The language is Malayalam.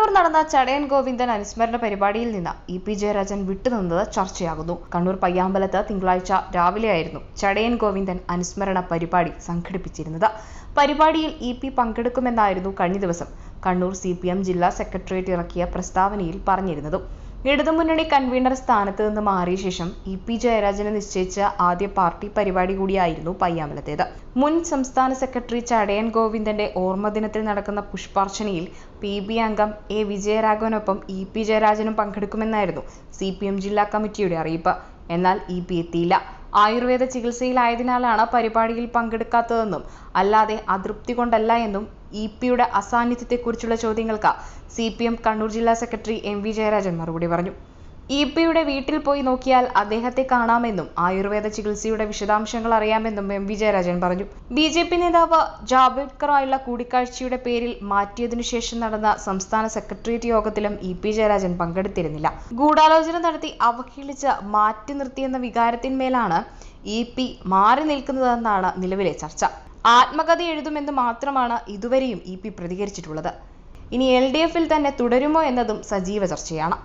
കണ്ണൂർ നടന്ന ചടയൻ ഗോവിന്ദൻ അനുസ്മരണ പരിപാടിയിൽ നിന്ന് ഇ പി ജയരാജൻ വിട്ടുനിന്നത് ചർച്ചയാകുന്നു. കണ്ണൂർ പയ്യാമ്പലത്ത് തിങ്കളാഴ്ച രാവിലെയായിരുന്നു ചടയൻ ഗോവിന്ദൻ അനുസ്മരണ പരിപാടി സംഘടിപ്പിച്ചിരുന്നത്. പരിപാടിയിൽ ഇ പി പങ്കെടുക്കുമെന്നായിരുന്നു കഴിഞ്ഞ ദിവസം കണ്ണൂർ സി ജില്ലാ സെക്രട്ടേറിയറ്റ് ഇറക്കിയ പ്രസ്താവനയിൽ പറഞ്ഞിരുന്നതും. ഇടതുമുന്നണി കൺവീനർ സ്ഥാനത്ത് നിന്ന് മാറിയ ശേഷം ഇ പി ജയരാജനെ നിശ്ചയിച്ച ആദ്യ പാർട്ടി പരിപാടി കൂടിയായിരുന്നു പയ്യാമ്പലത്തേത്. മുൻ സംസ്ഥാന സെക്രട്ടറി ചടയൻ ഗോവിന്ദന്റെ ഓർമ്മദിനത്തിൽ നടക്കുന്ന പുഷ്പാർച്ചനയിൽ പി ബി അംഗം എ വിജയരാഘവനൊപ്പം ഇ പി ജയരാജനും പങ്കെടുക്കുമെന്നായിരുന്നു സി ജില്ലാ കമ്മിറ്റിയുടെ അറിയിപ്പ്. എന്നാൽ ഇ പി എത്തിയില്ല. ആയുർവേദ ചികിത്സയിലായതിനാലാണ് പരിപാടിയിൽ പങ്കെടുക്കാത്തതെന്നും അല്ലാതെ അതൃപ്തി കൊണ്ടല്ല എന്നും ഇ പിയുടെ അസാന്നിധ്യത്തെക്കുറിച്ചുള്ള ചോദ്യങ്ങൾക്ക് സി പി എം കണ്ണൂർ ജില്ലാ സെക്രട്ടറി എം വി ജയരാജൻ മറുപടി പറഞ്ഞു. ഇ പിയുടെ വീട്ടിൽ പോയി നോക്കിയാൽ അദ്ദേഹത്തെ കാണാമെന്നും ആയുർവേദ ചികിത്സയുടെ വിശദാംശങ്ങൾ അറിയാമെന്നും എം വിജയരാജൻ പറഞ്ഞു. ബി ജെ പി നേതാവ് ജാവേദ്കറുമായുള്ള കൂടിക്കാഴ്ചയുടെ പേരിൽ മാറ്റിയതിനു ശേഷം നടന്ന സംസ്ഥാന സെക്രട്ടേറിയറ്റ് യോഗത്തിലും ഇ പി ജയരാജൻ പങ്കെടുത്തിരുന്നില്ല. ഗൂഢാലോചന നടത്തി അവഹേളിച്ച് മാറ്റി നിർത്തിയെന്ന വികാരത്തിന്മേലാണ് ഇ പി മാറി നിൽക്കുന്നതെന്നാണ് നിലവിലെ ചർച്ച. ആത്മകഥ എഴുതുമെന്ന് മാത്രമാണ് ഇതുവരെയും ഇ പി പ്രതികരിച്ചിട്ടുള്ളത്. ഇനി എൽ ഡി എഫിൽ തന്നെ തുടരുമോ എന്നതും സജീവ ചർച്ചയാണ്.